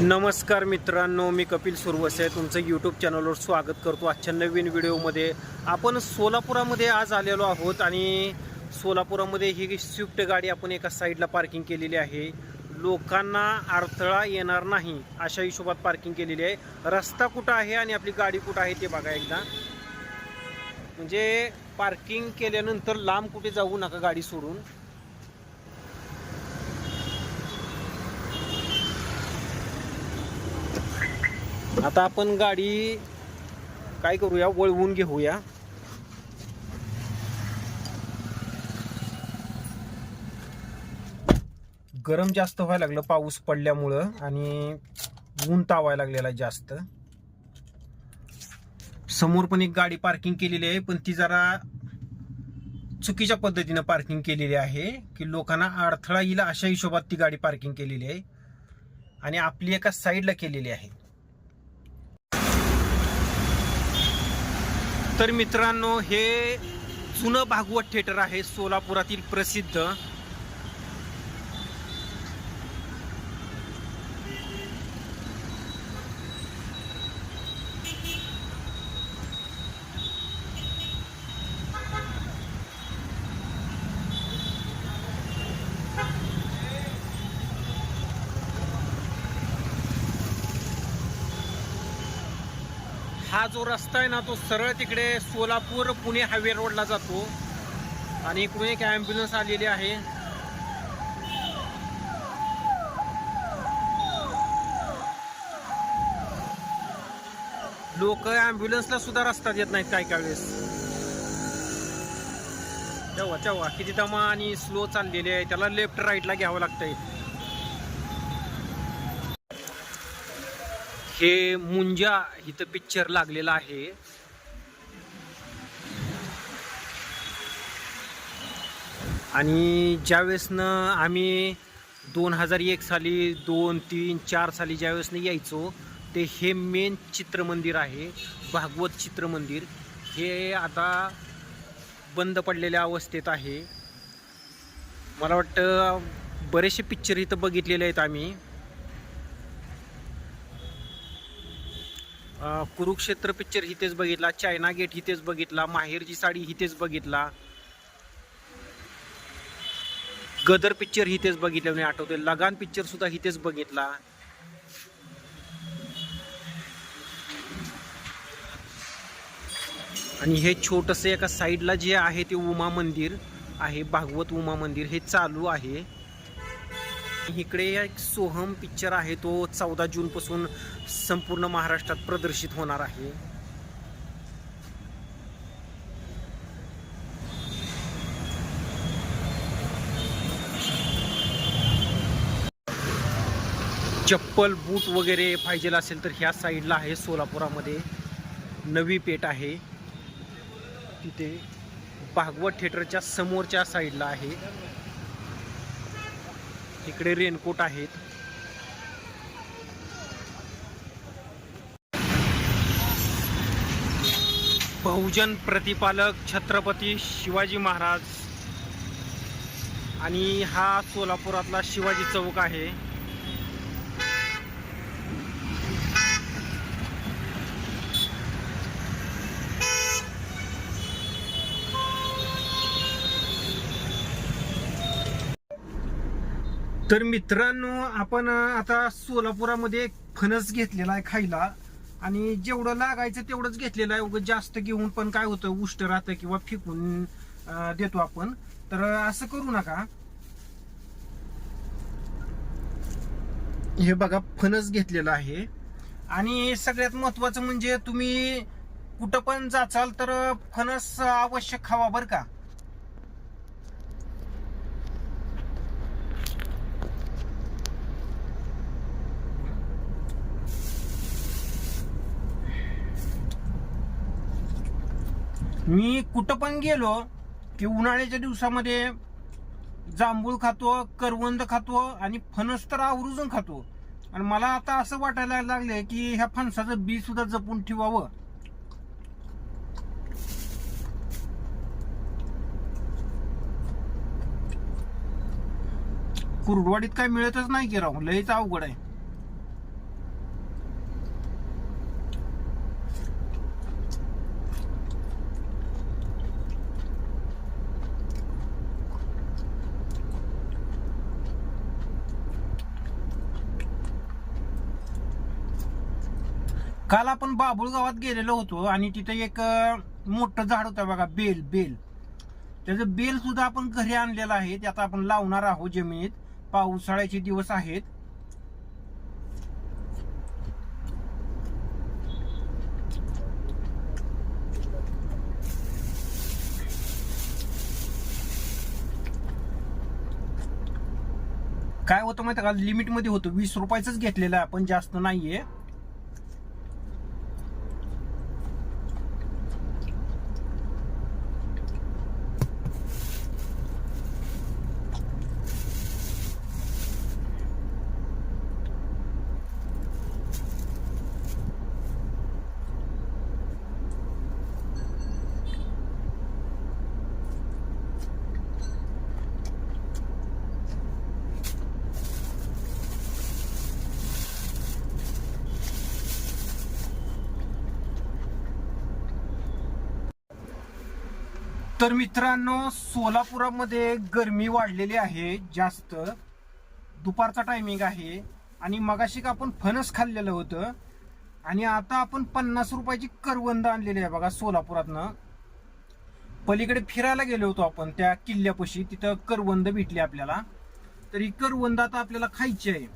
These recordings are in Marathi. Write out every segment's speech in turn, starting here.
नमस्कार मित्रांनो मी कपिल सुरवसे. तुमचं यूट्यूब चॅनलवर स्वागत करतो आजच्या नवीन व्हिडिओमध्ये. आपण सोलापुरामध्ये आज आलेलो आहोत आणि सोलापुरामध्ये ही स्विफ्ट गाडी आपण एका साईडला पार्किंग केलेली आहे. लोकांना अडथळा येणार नाही अशा हिशोबात पार्किंग केलेली आहे. रस्ता कुठं आहे आणि आपली गाडी कुठं आहे ते बघा एकदा. म्हणजे पार्किंग केल्यानंतर लांब कुठे जाऊ नका गाडी सोडून. आता आपण गाडी काय करूया? वळवून घेऊया. गरम जास्त व्हायला लागलं पाऊस पडल्यामुळं आणि ऊन तावायला लागलेला जास्त. समोर पण एक गाडी पार्किंग केलेली आहे पण ती जरा चुकीच्या पद्धतीनं पार्किंग केलेली आहे की लोकांना अडथळा येईल अशा हिशोबात ती गाडी पार्किंग केलेली आहे. आणि आपली एका साईडला केलेली आहे. तर मित्रांनो हे जुनं भागवत थिएटर आहे सोलापुरातील प्रसिद्ध. हा जो रस्ता आहे ना तो सरळ तिकडे सोलापूर पुणे हायवे रोडला जातो. आणि इकडून एक ॲम्ब्युलन्स आलेली आहे. लोक ॲम्ब्युलन्सला सुद्धा रस्ता देत नाहीत काय काय वेळेस. तेव्हा तेव्हा किती दमा आणि स्लो चाललेली आहे. त्याला लेफ्ट राईटला घ्यावं लागतंय. हे मुंजा इथं पिक्चर लागलेला आहे. आणि ज्यावेळेसनं आम्ही दोन हजार एक साली दोन तीन चार साली ज्यावेळेसनं यायचो ते हे मेन चित्रमंदिर आहे भागवत चित्रमंदिर. हे आता बंद पडलेल्या अवस्थेत आहे. मला वाटतं बरेचसे पिक्चर इथं बघितलेले आहेत आम्ही. कुरुक्षेत्र पिक्चर इथेच बघितला चायना गेट इथेच बघितला माहेरची साडी इथेच बघितला. गदर पिक्चर इथेच बघितलं मी आठवते. लगान पिक्चर सुद्धा इथेच बघितला. आणि हे छोटस एका साईडला जे आहे ते उमा मंदिर आहे भागवत उमा मंदिर हे चालू आहे. इकडे एक सोहम पिक्चर आहे तो चौदा जून पासून संपूर्ण महाराष्ट्रात प्रदर्शित होणार आहे. चप्पल बूट वगैरे पाहिजे असेल तर ह्या साईडला आहे सोलापुरामध्ये. नवी पेठ आहे. तिथे भागवत थिएटरच्या समोरच्या साईडला आहे. इकडे रेनकोट आहेत. बहुजन प्रतिपालक छत्रपती शिवाजी महाराज. आणि हा सोलापुरातला शिवाजी चौक आहे. तर मित्रांनो आपण आता सोलापुरामध्ये फणस घेतलेला आहे खायला. आणि जेवढं लागायचं तेवढंच घेतलेलं आहे. उगं जास्त घेऊन पण काय होतं उष्ट राहतं किंवा फिकून देतो आपण. तर असं करू नका. हे बघा फणस घेतलेलं आहे. आणि सगळ्यात महत्वाचं म्हणजे तुम्ही कुठं पण जाचाल तर फणस आवश्यक खावा बरं का. मी कुठं पण गेलो की उन्हाळ्याच्या दिवसामध्ये जांभूळ खातो करवंद खातो आणि फणस तर आवर्जून खातो. आणि मला आता असं वाटायला लागले की ह्या फणसाचं बी सुद्धा जपून ठेवावं. कुरडवाडीत काय मिळतच नाही की राहू लयच अवघड आहे. काल आपण बाबुळ गावात गेलेलो होतो आणि तिथे एक मोठं झाड होतं बघा बेल बेल. त्याचं बेल सुद्धा आपण घरी आणलेलं आहे. ते आता आपण लावणार आहोत जमिनीत. पावसाळ्याचे दिवस आहेत. काय होतं माहिती का? लिमिटमध्ये होतं. वीस रुपयाचंच घेतलेलं आहे आपण. जास्त नाहीये. तर मित्रांनो सोलापुरामध्ये गरमी वाढलेली आहे जास्त. दुपारचा टायमिंग आहे. आणि मगाशी का आपण फणस खाल्लेलं होतं. आणि आता आपण पन्नास रुपयाची करवंद आणलेली आहे बघा सोलापुरातनं. पलीकडे फिरायला गेलो होतो आपण त्या किल्ल्यापाशी. तिथं करवंद भेटली आपल्याला. तर ही करवंद आता आपल्याला खायची आहे.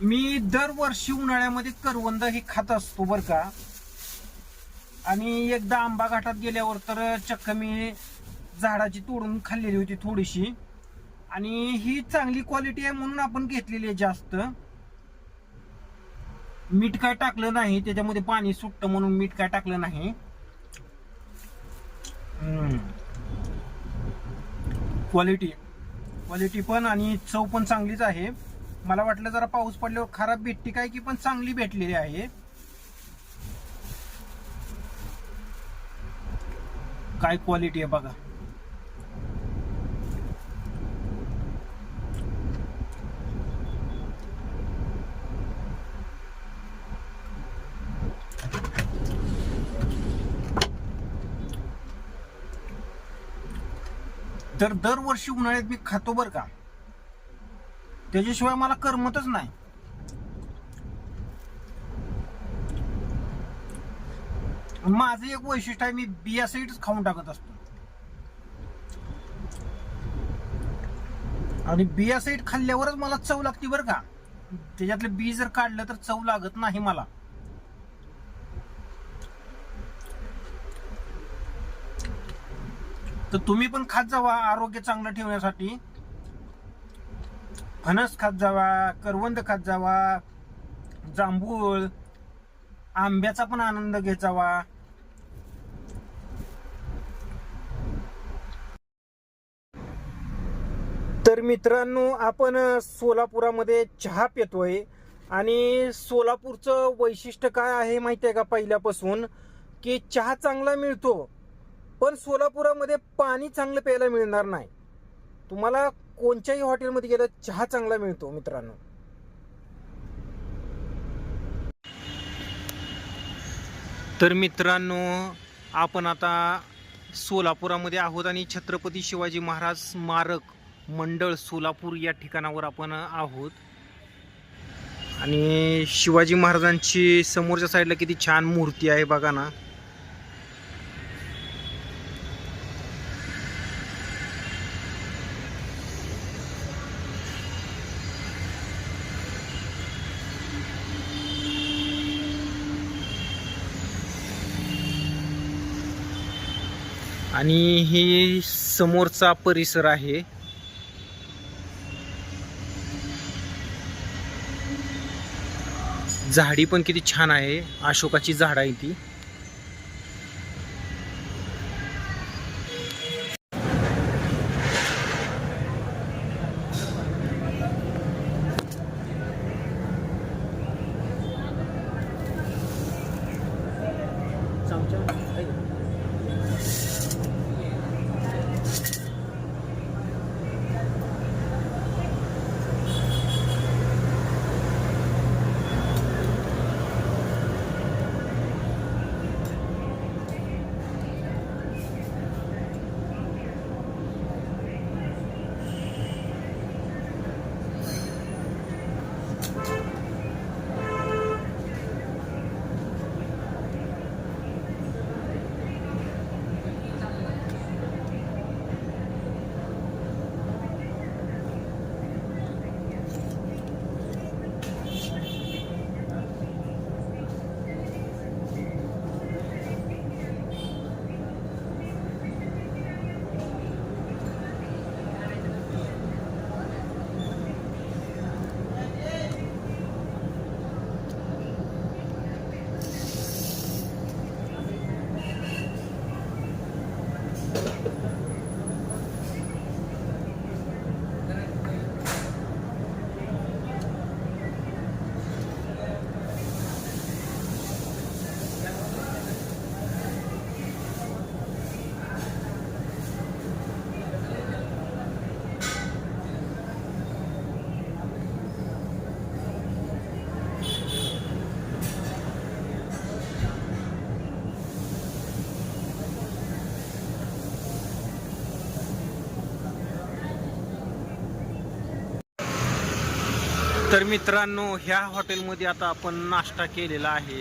मी दरवर्षी उन्हाळ्यामध्ये करवंद हे खात असतो बरं का. आणि एकदा आंबा घाटात गेल्यावर तर चक्क मी झाडाची तोडून खाल्लेली होती थोडीशी. आणि ही चांगली क्वालिटी आहे म्हणून आपण घेतलेली आहे जास्त. मीठ काय टाकलं नाही त्याच्यामध्ये पाणी सुटतं म्हणून मीठ काय टाकलं नाही. क्वालिटी क्वालिटी पण आणि चव पण चांगलीच आहे. मला वाटलं जरा पाऊस पडल्यावर खराब भेटते काय की पण चांगली भेटलेली आहे. काय क्वालिटी आहे बघा. तर दरवर्षी उन्हाळ्यात मी खातो बर का. त्याच्याशिवाय मला करमतच नाही. माझं एक वैशिष्ट्य आहे मी बिया सहितच खाऊन टाकत असतो. आणि बिया सहित खाल्ल्यावरच मला चव लागते बरं का. त्याच्यातलं बी जर काढलं तर चव लागत नाही मला. तर तुम्ही पण खात जावा आरोग्य चांगलं ठेवण्यासाठी. फणस खात जावा करवंद खात जावा जांभूळ आंब्याचा पण आनंद घेत जावा. मित्रांनो आपण सोलापुरामध्ये चहा पितोय. आणि सोलापूरचं वैशिष्ट्य काय आहे माहिती आहे का पहिल्यापासून? की चहा चांगला मिळतो पण सोलापुरामध्ये पाणी चांगलं प्यायला मिळणार नाही. तुम्हाला कोणत्याही हॉटेलमध्ये गेलं चहा चांगला मिळतो मित्रांनो. तर मित्रांनो आपण आता सोलापुरामध्ये आहोत आणि छत्रपती शिवाजी महाराज स्मारक मंडळ सोलापूर या ठिकाणावर आपण आहोत. आणि शिवाजी महाराजांची समोरच्या साईडला किती छान मूर्ती आहे बघा ना. आणि ही समोरचा परिसर आहे. झाडी पण किती छान आहे. अशोकाची झाड आहे ती. तर मित्रांनो ह्या हॉटेलमध्ये आता आपण नाश्ता केलेला आहे.